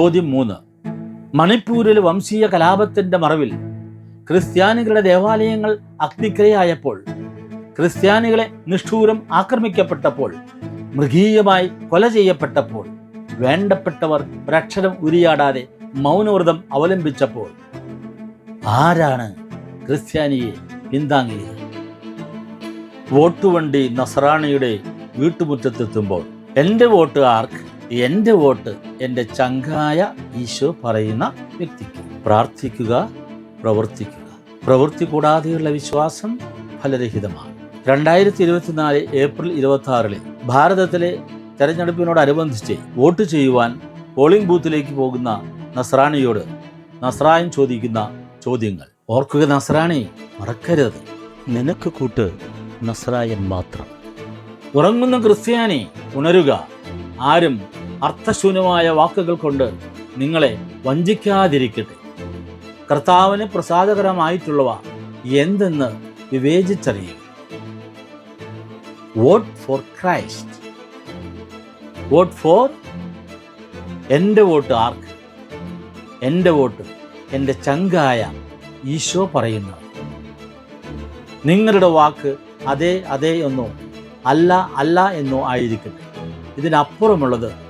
ചോദ്യം മൂന്ന്. മണിപ്പൂരിൽ വംശീയ കലാപത്തിന്റെ മറവിൽ ക്രിസ്ത്യാനികളുടെ ദേവാലയങ്ങൾ അഗ്നിക്കിരയായപ്പോൾ ക്രിസ്ത്യാനികളെ നിഷ്ഠൂരം ആക്രമിക്കപ്പെട്ടപ്പോൾ മൃഗീയമായി കൊല ചെയ്യപ്പെട്ടപ്പോൾ വേണ്ടപ്പെട്ടവർ ഒരക്ഷരം ഉരിയാടാതെ മൗനവ്രതം അവലംബിച്ചപ്പോൾ. ആരാണ് ക്രിസ്ത്യാനിയെ പിന്താങ്ങിയത്? വോട്ടുവണ്ടി നസറാണിയുടെ വീട്ടുമുറ്റത്തെത്തുമ്പോൾ എന്റെ വോട്ട് ആർക്ക്? എന്റെ വോട്ട് എന്റെ ചങ്കായ ഈശോ പറയുന്ന വ്യക്തിക്ക് പ്രാർത്ഥിക്കുക പ്രവർത്തിക്കുക. പ്രവൃത്തി കൂടാതെയുള്ള വിശ്വാസം ഫലരഹിതമാണ്. രണ്ടായിരത്തി ഇരുപത്തിനാല് ഏപ്രിൽ ഇരുപത്തി ആറിലെ ഭാരതത്തിലെ തെരഞ്ഞെടുപ്പിനോടനുബന്ധിച്ച് വോട്ട് ചെയ്യുവാൻ പോളിംഗ് ബൂത്തിലേക്ക് പോകുന്ന നസ്രാണിയോട് നസ്രായൻ ചോദിക്കുന്ന ചോദ്യങ്ങൾ. ഓർക്കുക നസ്രാണി മറക്കരുത്. നിനക്ക് കൂട്ട് നസ്രായൻ മാത്രം. ഉറങ്ങുന്ന ക്രിസ്ത്യാനി ഉണരുക. ആരും അർത്ഥശൂന്യമായ വാക്കുകൾ കൊണ്ട് നിങ്ങളെ വഞ്ചിക്കാതിരിക്കട്ടെ. കർത്താവിന് പ്രസാദകരമായിട്ടുള്ളവ എന്തെന്ന് വിവേചിച്ചറിയും. Vote for Christ. Vote for എന്റെ വോട്ട് ആർക്ക്? എന്റെ വോട്ട് എന്റെ ചങ്കായ ഈശോ പറയുന്നത് നിങ്ങളുടെ വാക്ക് അതെ അതെ എന്നോ അല്ല അല്ല എന്നോ ആയിരിക്കട്ടെ. ഇതിനപ്പുറമുള്ളത്